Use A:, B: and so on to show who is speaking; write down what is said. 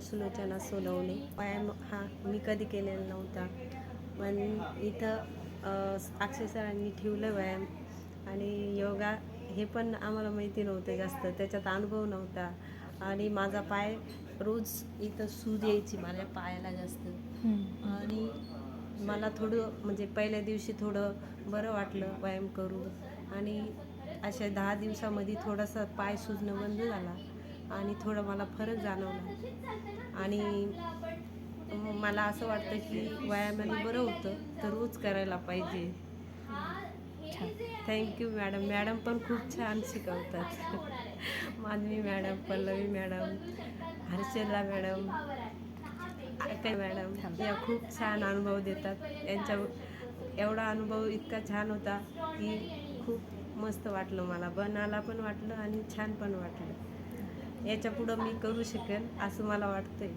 A: सुलोचना सोनवणे व्यायाम हा मी कधी केलेला नव्हता. पण इथं अ, अक्षय सरांनी ठेवलं व्यायाम आणि योगा हे पण आम्हाला माहिती नव्हतं जास्त. त्याच्यात अनुभव नव्हता. आणि माझा पाय रोज इथं सूज यायची माझ्या पायाला जास्त. आणि मला थोडं म्हणजे पहिल्या दिवशी थोडं बरं वाटलं व्यायाम करून. आणि अशा दहा दिवसामध्ये थोडासा पाय सुजणं बंद झाला. आणि थोडं मला फरक जाणवला. आणि मला असं वाटतं की व्यायामाने बरं होतं तर रोज करायला पाहिजे. थँक्यू मॅडम मॅडम पण खूप छान शिकवतात. Madhavi madam Pallavi madam Harshala madam काय मॅडम या खूप छान अनुभव देतात. यांच्या एवढा अनुभव इतका छान होता की खूप मस्त वाटलं मला. बनाला पण वाटलं आणि छान पण वाटलं. याच्या पुढं मी करू शकेन असं मला वाटतंय.